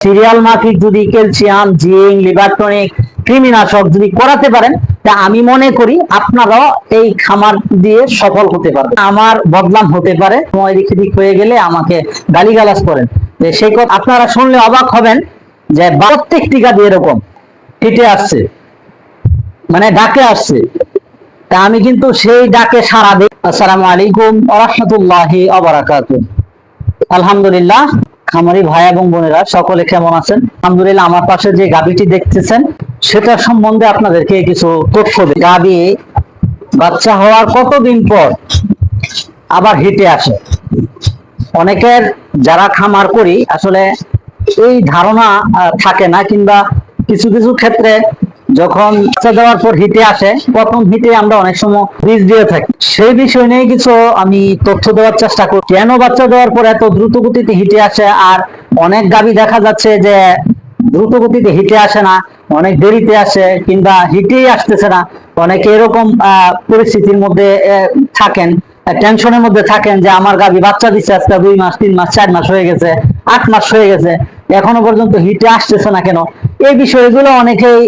Serial মাফিক যদি calcium zinc liver tonic কৃমিনাশক যদি করাতে পারেন, তা আমি মনে করি আপনারাও এই খামার দিয়ে সফল হতে পারবেন। আমার বদনাম হতে পারে, সময় দিকে দিক হয়ে গেলে আমাকে গালিগালাজ করেন। যে সেই কথা আপনারা শুনলে অবাক হবেন যে প্রত্যেকটি গাড়ি এরকম হেঁটে আসছে মানে ডাকে আসছে। তা আমি কিন্তু সেই ডাকে সারা দিই। আসসালামু আলাইকুম ওরহমতুল্লাহি অবরাকাতু আলহামদুলিল্লাহ। খামারি ভাই এবং বোনেরা, সকলে কেমন আছেন? আলহামদুলিল্লাহ, আমার পাশে যে গাবিটি দেখতেছেন সেটা সম্বন্ধে আপনাদেরকে কিছু তথ্য গাবি বাচ্চা হওয়ার কতদিন পর আবার হেঁটে আসে? অনেকের যারা খামার করি, আসলে এই ধারণা থাকে না, কিংবা কিছু কিছু ক্ষেত্রে যখন বাচ্চা দেওয়ার পর হিটে আসে, প্রথম হিটে আমরা অনেক সময় বীজ দিয়ে থাকি। সেই বিষয় নিয়ে কিছু আমি তথ্য দেওয়ার চেষ্টা করি। কেন বাচ্চা দেওয়ার পর এত দ্রুত গতিতে হিটে আসে? আর অনেক গাবি দেখা যাচ্ছে যে দ্রুত গতিতে হিটে আসে না, অনেক দেরিতে আসে কিংবা হিটেই আসতেছে না। অনেকে এরকম পরিস্থিতির মধ্যে থাকেন টেনশনের মধ্যে থাকেন যে আমার গাবি বাচ্চা দিচ্ছে আজকে দুই মাস, তিন মাস, চার মাস হয়ে গেছে, আট মাস হয়ে গেছে। এখনও পর্যন্ত হিটে আসতেছে না কেন? এই বিষয়গুলো অনেকেই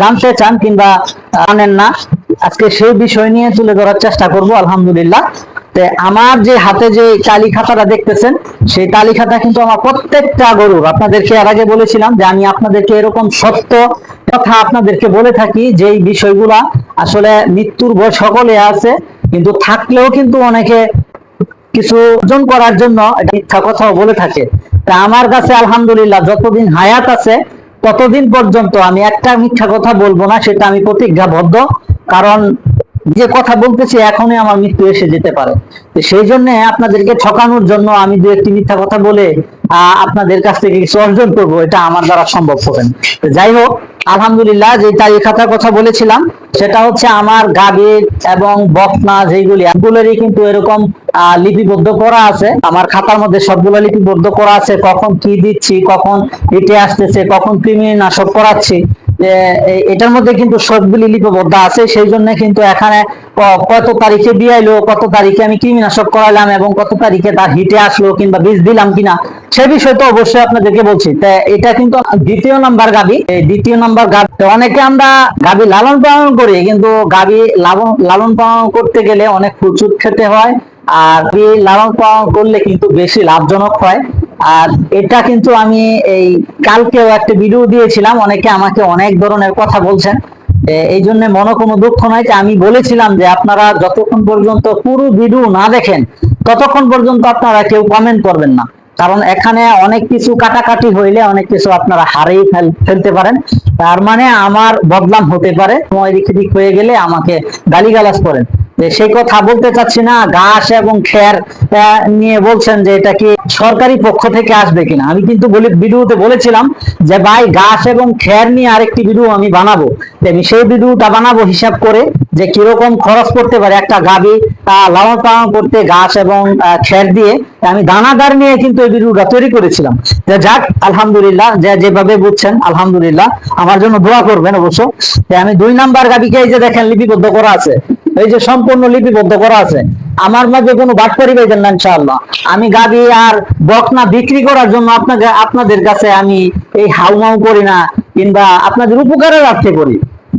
জানতে চান কিংবা জানেন না। আজকে সেই বিষয় নিয়ে তুলে ধরার চেষ্টা করব, আলহামদুলিল্লাহ। আমার যে হাতে যে তালি খাতাটা দেখতেছেন, সেই তালি খাতা কিন্তু আমার প্রত্যেকটা গরুর। আপনাদেরকে এর আগে বলেছিলাম যে আমি আপনাদেরকে এরকম সত্য কথা আপনাদেরকে বলে থাকি যে এই বিষয়গুলা আসলে মৃত্যুর ভয় সকলে আছে, কিন্তু থাকলেও কিন্তু অনেকে কিছু অর্জন করার জন্য এটা মিথ্যা কথাও বলে থাকে। তা আমার কাছে আলহামদুলিল্লাহ যতদিন হায়াত আছে, ততদিন পর্যন্ত আমি একটা মিথ্যা কথা বলব না, সেটা আমি প্রতিজ্ঞাবদ্ধ। কারণ যে কথা বলতেছি, এখনই আমার মৃত্যু এসে যেতে পারে। সেই জন্য আপনাদেরকে ঠকানোর জন্য আমি দু একটি মিথ্যা কথা বলে আপনাদের কাছ থেকে কিছু অর্জন করব, এটা আমার দ্বারা সম্ভব হবে যাই হোক আলহামদুলিল্লাহ যে তারিখ খাতার কথা বলেছিলাম, সেটা হচ্ছে আমার গাভীর এবং বকনা যেগুলি এগুলোরই কিন্তু এরকম লিপিবদ্ধ করা আছে। আমার খাতার মধ্যে সবগুলো লিপিবদ্ধ করা আছে, কখন কি দিচ্ছি, কখন হেঁটে আসতেছে, কখন কৃমিনাশক করাচ্ছি। এটার মধ্যে কিন্তু সবগুলি লিপিবদ্ধ আছে সেই জন্য কিন্তু এখানে কত তারিখে দিয়ে এলো কত তারিখে আমি কৃমিনাশক করালাম এবং কত তারিখে তার হিটে আসলো কিংবা বীজ দিলাম কিনা, সে বিষয় তো অবশ্যই আপনাদেরকে বলছি। এটা কিন্তু দ্বিতীয় নাম্বার গাবি দ্বিতীয় নাম্বার গাবি অনেকে আমরা গাবি লালন পালন করি, কিন্তু গাবি লালন পালন করতে গেলে অনেক প্রচুর খেতে হয়, আর গাভী লালন পালন করলে কিন্তু বেশি লাভজনক হয়। আর এটা কিন্তু আমি এই কালকেও একটা ভিডিও দিয়েছিলাম, অনেকে আমাকে অনেক ধরনের কথা বলছেন। এই জন্য মনে কোনো দুঃখ নয় যে আমি বলেছিলাম যে আপনারা যতক্ষণ পর্যন্ত পুরো ভিডিও না দেখেন, ততক্ষণ পর্যন্ত আপনারা কেউ কমেন্ট করবেন না। কারণ এখানে অনেক কিছু কাটাকাটি হইলে অনেক কিছু আপনারা হারিয়ে ফেল- ফেলতে পারেন। তার মানে আমার বদলাম হতে পারে, সময় দিক হয়ে গেলে আমাকে গালিগালাজ করেন। সেই কথা বলতে চাচ্ছি না, ঘাস এবং খের নিয়ে বলছেন যে এটা কি সরকারি পক্ষ থেকে আসবে কিনা। আমি কিন্তু ভিডিওতে বলেছিলাম যে ভাই, ঘাস এবং খের নিয়ে আরেকটি ভিডিও আমি বানাবো। আমি সেই ভিডিওটা বানাবো হিসাব করে যে কীরকম খরচ করতে পারে একটা গাবি লালন পালন করতে ঘাস এবং খের দিয়ে। আমি দানাদার নিয়ে কিন্তু এই ভিডিওটা তৈরি করেছিলাম। তো যাক, আলহামদুলিল্লাহ, যে যেভাবে বুঝছেন, আলহামদুলিল্লাহ, আমার জন্য দোয়া করবেন অবশ্য। আমি দুই নাম্বার গাবিকে এই যে দেখেন লিপিবদ্ধ করা আছে। এই যে সম্পূর্ণ লিপিবদ্ধ করা আছে। আমার মাঝে কোনো বাট পরিবেশেন না, ইনশাআল্লাহ। আমি গাবি আর বকনা বিক্রি করার জন্য আপনাকে, আপনাদের কাছে আমি এই হাউমাউ করি না, কিংবা আপনাদের উপকারের অর্থে করি।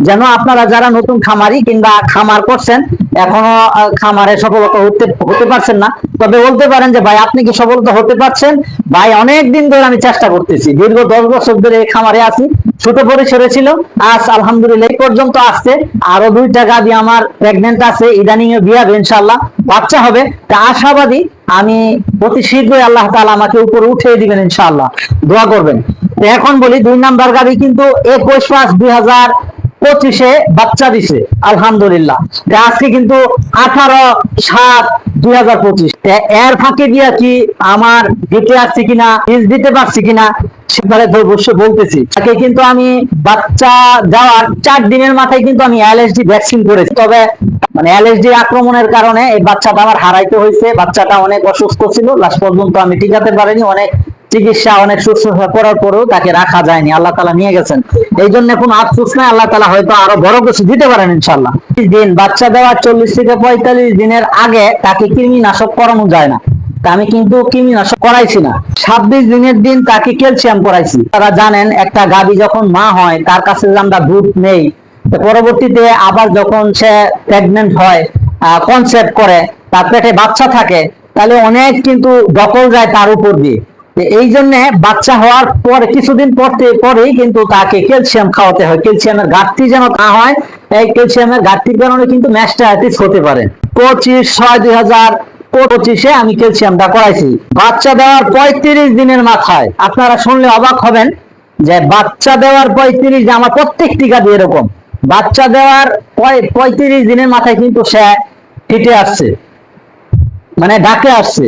যেন আপনারা যারা নতুন খামারি কিংবা খামার করছেন, এখনও খামারে সফলতা হতে হতে পারছেন না। তবে বলতে পারেন যে, ভাই, আপনি কি সফলতা হতে পারছেন? ভাই, অনেক দিন ধরে আমি চেষ্টা করতেছি। দীর্ঘ দশ বছর ধরে এই খামারে আছি। ছোট পরিসরে ছিল। আজ আলহামদুলিল্লাহ এই পর্যন্ত আসছে। আরও দুইটা গাবি আমার প্রেগনেন্ট আছে। ইদানিং এ বিয়ে ইনশাল্লাহ বাচ্চা হবে। তা আশাবাদী আমি অতি শীঘ্রই আল্লাহ তাআলা আমাকে উপরে উঠিয়ে দিবেন, ইনশাআল্লাহ। দোয়া করবেন। এখন বলি, দুই নাম্বার গাবি কিন্তু একুশ পাঁচ দুই হাজার পঁচিশে বাচ্চা দিছে, আলহামদুলিল্লাহ। আজকে কিন্তু আঠারো সাত দুই হাজার পঁচিশ। এর ফাঁকে দিয়া কি আমার দিতে আসছে কিনা বীজ দিতে পারছি কিনা সেবারে বলতেছি। তাকে কিন্তু আমি বাচ্চা যাওয়ার চার দিনের মাথায় কিন্তু আমি এলএসডি ভ্যাকসিন করেছি। তবে মানে এলএসডি আক্রমণের কারণে এই বাচ্চাটা আমার হারাইতে হয়েছে, বাচ্চাটা অনেক অসুস্থ ছিল, লাস্ট পর্যন্ত আমি টিকাতে পারিনি, অনেক চিকিৎসা অনেক শুশ্রূষা করার পরেও তাকে রাখা যায়নি, আল্লাহ তালা নিয়ে গেছেন। এই জন্য কোনো আফসোস নাই, আল্লাহ তালা হয়তো আরও বড় কিছু দিতে পারেন ইনশাল্লাহ দিন, বাচ্চা দেওয়ার চল্লিশ থেকে পঁয়তাল্লিশ দিনের আগে তাকে কৃমিনাশক করানো যায় না। আমি কিন্তু কৃমিনাশক করাইছি না। ছাব্বিশ দিনের দিন তাকে ক্যালসিয়াম করাইছি। তারা জানেন, একটা গাভী যখন মা হয়, তার কাছে আমরা দুধ নেই পরবর্তীতে আবার যখন সে প্রেগনেন্ট হয় কনসেপ্ট করে, তার পেটে বাচ্চা থাকে, তাহলে অনেক কিন্তু দখল যায় তার উপর দিয়ে। এই জন্য বাচ্চা হওয়ার পরে, কিছুদিন পরতে পরেই কিন্তু তাকে ক্যালসিয়াম খাওয়াতে হয়। ক্যালসিয়ামের ঘাটতি যেন না হয়, এই ক্যালসিয়ামের ঘাটতির কারণে কিন্তু ম্যাস্টাইটিস হতে পারে। পঁচিশ ছয় দুই হাজার পঁচিশে আমি ক্যালসিয়ামটা করাইছি। বাচ্চা দেওয়ার পঁয়ত্রিশ দিনের মাথায়। আপনারা শুনলে অবাক হবেন যে বাচ্চা দেওয়ার পঁয়ত্রিশ দিন আমার টিকা দিয়ে এরকম। বাচ্চা দেওয়ার পঁয়- পঁয়ত্রিশ দিনের মাথায় কিন্তু সে ফিটে আসছে। মানে ডাকে আসছে।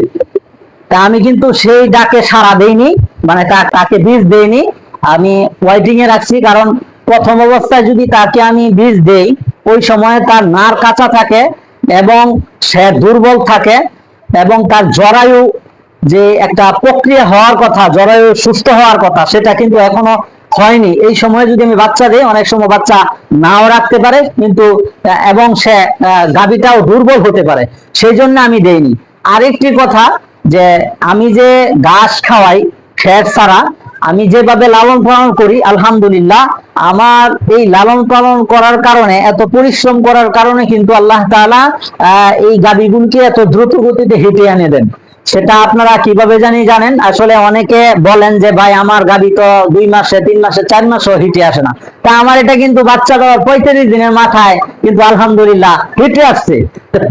তা আমি কিন্তু সেই ডাকে সাড়া দেইনি মানে তাকে বীজ দেইনি। আমি ওয়াইটিং এ রাখছি, কারণ প্রথম অবস্থায় যদি তাকে আমি বীজ দেই, ওই সময় তার নার কাঁচা থাকে এবং সে দুর্বল থাকে এবং তার জরায়ু যে একটা প্রক্রিয়া হওয়ার কথা, জরায়ু সুস্থ হওয়ার কথা, সেটা কিন্তু এখনও হয়নি। এই সময় যদি আমি বাচ্চা দিই, অনেক সময় বাচ্চা নাও রাখতে পারে, কিন্তু এবং সে গাভীটাও দুর্বল হতে পারে, সেই জন্য আমি দেইনি। আরেকটি কথা যে আমি যে ঘাস খাওয়াই খের ছাড়া, আমি যেভাবে লালন পালন করি, আলহামদুলিল্লাহ, আমার এই লালন পালন করার কারণে, এত পরিশ্রম করার কারণে কিন্তু আল্লাহ তালা এই গাভীগুলোকে এত দ্রুত গতিতে হেঁটে আনে দেন। সেটা আপনারা কীভাবে জানি জানেন? আসলে অনেকে বলেন যে, ভাই, আমার গাভী তো দুই মাসে, তিন মাসে, চার মাসও হিটে আসে না। তা আমার এটা কিন্তু বাচ্চা দেওয়ার পঁয়ত্রিশ দিনের মাথায় কিন্তু আলহামদুলিল্লাহ হিটে আসছে।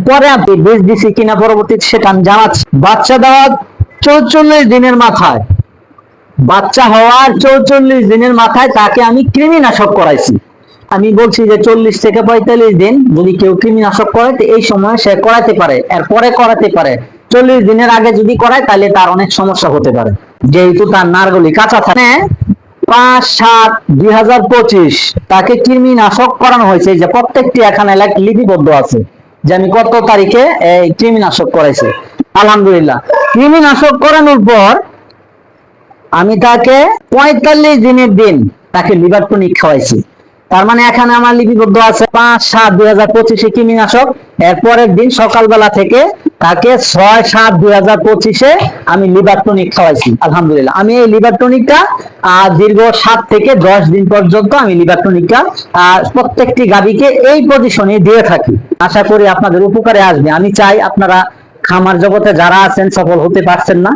পরে আপনি বীজ দিছি কিনা পরবর্তীতে সেটা আমি জানাচ্ছি। বাচ্চা দেওয়ার চৌচল্লিশ দিনের মাথায়, বাচ্চা হওয়ার চৌচল্লিশ দিনের মাথায় তাকে আমি কৃমিনাশক করাইছি। আমি বলছি যে, চল্লিশ থেকে পঁয়তাল্লিশ দিন যদি কেউ কৃমিনাশক করে এই সময় সে করাতে পারে, এরপরে করাতে পারে। চল্লিশ দিনের আগে যদি করায়, তাহলে তার অনেক সমস্যা হতে পারে। যেহেতু তার নারগুলি কাঁচা থাকে। পাঁচ সাত দুই হাজার পঁচিশ, তাকে কৃমিনাশক করানো হয়েছে। যে প্রত্যেকটি এখানে লিপিবদ্ধ আছে যে আমি কত তারিখে এই কৃমিনাশক করাইছি। আলহামদুলিল্লাহ। কৃমিনাশক করানোর পর আমি তাকে পঁয়তাল্লিশ দিনের দিন তাকে লিভার টনিক খাওয়াইছি। তার মানে এখানে আমার লিপিবদ্ধ আছে পাঁচ সাত দুই হাজার পঁচিশে কৃমিনাশক। এর পরের দিন সকালবেলা থেকে তাকে ছয় সাত দুই হাজার পঁচিশে আমি লিভার টনিক খাওয়াইছি, আলহামদুলিল্লাহ। আমি এই লিভার টনিকটা দীর্ঘ সাত থেকে দশ দিন পর্যন্ত আমি লিভার টনিকটা প্রত্যেকটি গাভীকে এই পজিশনে দিয়ে থাকি। আশা করি আপনাদের উপকারে আসবে। আমি চাই আপনারা খামার জগতে যারা আছেন, সফল হতে পারছেন না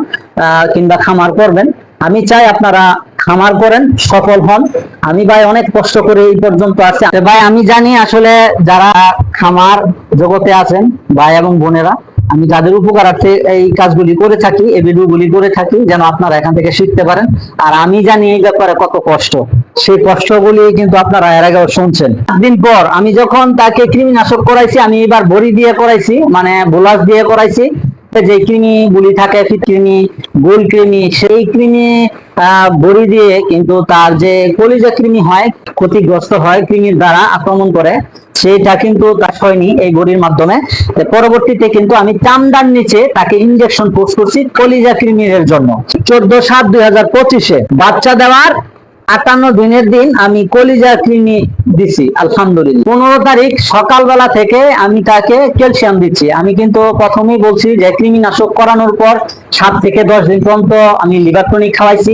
কিংবা খামার করবেন। আমি চাই আপনারা খামার করেন, সফল হন। আমি ভাই অনেক কষ্ট করে এই পর্যন্ত আছি। ভাই, আমি জানি আসলে যারা খামার জগতে আছেন, ভাই এবং বোনেরা, আমি যাদের উপকারার্থে এই কাজগুলি করে থাকি, এই ভিডিওগুলি করে থাকি, যেন আপনারা এখান থেকে শিখতে পারেন। আর আমি জানি এই ব্যাপারে কত কষ্ট। সেই কষ্টগুলি কিন্তু আপনারা এর আগেও শুনছেন। দিন পর আমি যখন তাকে কৃমিনাশক করাইছি, আমি এবার বড়ি দিয়ে করাইছি মানে বোলাস দিয়ে করাইছি যে কৃমি গুলি থাকে কৃমি, গোল কৃমি, সেই কৃমি বড়ি দিয়ে কিন্তু তার যে কলিজা কৃমি হয়, ক্ষতিগ্রস্ত হয়, কৃমির দ্বারা আক্রমণ করে সেটা কিন্তু তার হয়নি এই বড়ির মাধ্যমে। পরবর্তীতে কিন্তু আমি চামড়ার নিচে তাকে ইনজেকশন পোস্ট করছি কলিজা কৃমির জন্য। চোদ্দ সাত দুই হাজার পঁচিশে বাচ্চা দেওয়ার আটান্ন দিনের দিন আমি কলিজা কৃমি দিছি, আলহামদুলিল্লাহ। পনেরো তারিখ সকালবেলা থেকে আমি তাকে ক্যালসিয়াম দিচ্ছি। আমি কিন্তু প্রথমেই বলছি যে, কৃমিনাশক করানোর পর সাত থেকে দশ দিন পর্যন্ত আমি লিভার টনিক খাওয়াইছি।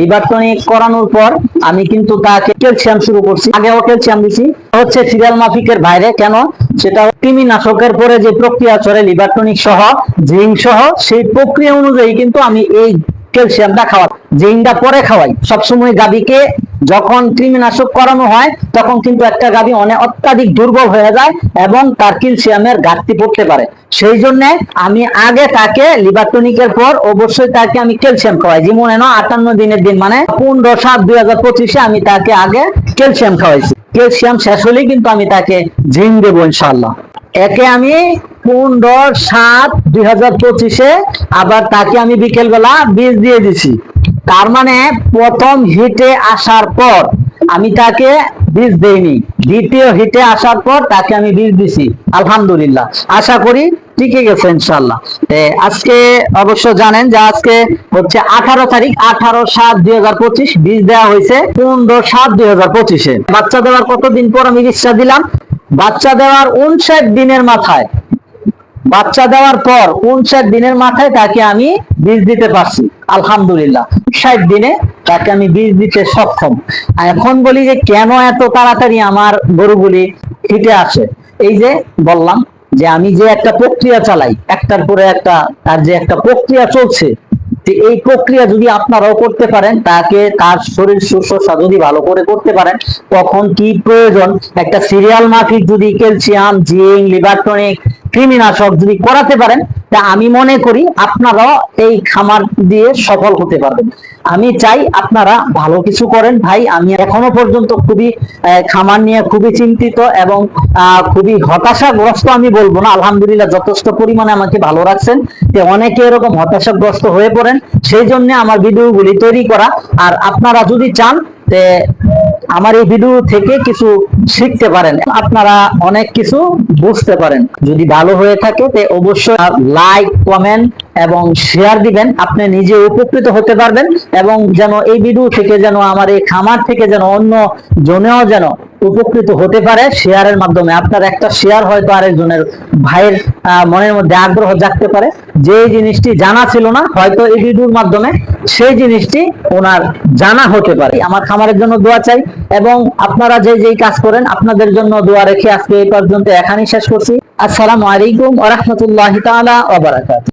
লিভার টনিক করানোর পর আমি কিন্তু তাকে ক্যালসিয়াম শুরু করছি। আগেও ক্যালসিয়াম দিছি। হচ্ছে সিরিয়াল মাফিকের বাইরে। কেন? সেটা কৃমিনাশকের পরে যে প্রক্রিয়া চলে, লিভার টনিক সহ, জিঙ্ক সহ, সেই প্রক্রিয়া অনুযায়ী কিন্তু আমি এই ক্যালসিয়ামটা খাওয়াই জিঙ্কটা পরে খাওয়াই। সবসময় গাভীকে যখন কৃমিনাশক করানো হয়, তখন কিন্তু একটা গাভী অনেক অত্যাধিক দুর্বল হয়ে যায় এবং তার ক্যালসিয়ামের ঘাটতি পড়তে পারে। সেই জন্য আমি আগে তাকে লিভার টনিকের পর অবশ্যই তাকে আমি ক্যালসিয়াম খাওয়াই। যেমন এনো আটান্ন দিনের দিন মানে পনেরো সাত দুই হাজার পঁচিশে আমি তাকে আগে ক্যালসিয়াম খাওয়াইছি। ক্যালসিয়াম শেষ হলেই কিন্তু আমি তাকে জিঙ্ক দেবো ইনশাল্লাহ একে আমি পনেরো সাত দুই হাজার পঁচিশে আবার তাকে আমি বিকেলবেলা বীজ দিয়ে দিছি। তার মানে প্রথম হিটে আসার পর আমি তাকে বীজ দেইনি। দ্বিতীয় হিটে আসার পর তাকে আমি বীজ দিছি। আলহামদুলিল্লাহ। আশা করি টিকে গেছে ইনশাল্লাহ আজকে অবশ্য জানেন যে আজকে হচ্ছে আঠারো তারিখ, আঠারো সাত দুই হাজার পঁচিশ, বীজ দেওয়া হয়েছে পনেরো সাত দুই হাজার পঁচিশে। বাচ্চা দেওয়ার কতদিন পর আমি বীজটা দিলাম? বাচ্চা দেওয়ার উনষাট দিনের মাথায় বাচ্চা দেওয়ার পর উনষাট দিনের মাথায় তাকে আমি বীজ দিতে পারছি। আলহামদুলিল্লাহ। ষাট দিনে তাকে আমি বীজ দিতে সক্ষম। এখন বলি যে কেন এত তাড়াতাড়ি আমার গরুগুলি হিটে আসে এই যে বললাম যে আমি যে একটা প্রক্রিয়া চালাই, একটার পরে একটা, তার যে একটা প্রক্রিয়া চলছে যে এই প্রক্রিয়া যদি আপনারাও করতে পারেন, তাকে তার শরীর সুস্থতা যদি ভালো করে করতে পারেন, তখন কি প্রয়োজন? একটা সিরিয়াল মাফিক যদি ক্যালসিয়াম, জিঙ্ক, লিভার টনিক কৃমিনাশক যদি করাতে পারেন, তা আমি মনে করি আপনারাও এই খামার দিয়ে সফল হতে পারবেন। আমি চাই আপনারা ভালো কিছু করেন ভাই। আমি এখনও পর্যন্ত খুবই খামার নিয়ে খুবই চিন্তিত এবং খুবই হতাশাগ্রস্ত আমি বলব না। আলহামদুলিল্লাহ যথেষ্ট পরিমাণে আমাকে ভালো রাখছেন। যে অনেকে এরকম হতাশাগ্রস্ত হয়ে পড়েন, সেই জন্য আমার ভিডিওগুলি তৈরি করা। আর আপনারা যদি চান তে আমার এই ভিডিও থেকে কিছু শিখতে পারেন, আপনারা অনেক কিছু বুঝতে পারেন। যদি ভালো হয়ে থাকে, তে অবশ্যই লাইক কমেন্ট এবং শেয়ার দিবেন। আপনি নিজে উপকৃত হতে পারবেন এবং যেন এই ভিডিও থেকে যেন আমার এই খামার থেকে যেন অন্য জনেও যেন উপকৃত হতে পারে শেয়ারের মাধ্যমে। আপনার একটা শেয়ার হয়তো আরেকজনের ভাইয়ের মনের মধ্যে আগ্রহ জাগতে পারে। যে জিনিসটি জানা ছিল না, হয়তো এই ভিডিওর মাধ্যমে সেই জিনিসটি ওনার জানা হতে পারে। আমার খামারের জন্য দোয়া চাই এবং আপনারা যে যেই কাজ করেন, আপনাদের জন্য দোয়া রেখে আজকে এই পর্যন্ত এখানেই শেষ করছি। আসসালামু আলাইকুম ওয়া রাহমাতুল্লাহি তাআলা ওয়া বারাকাতুহু।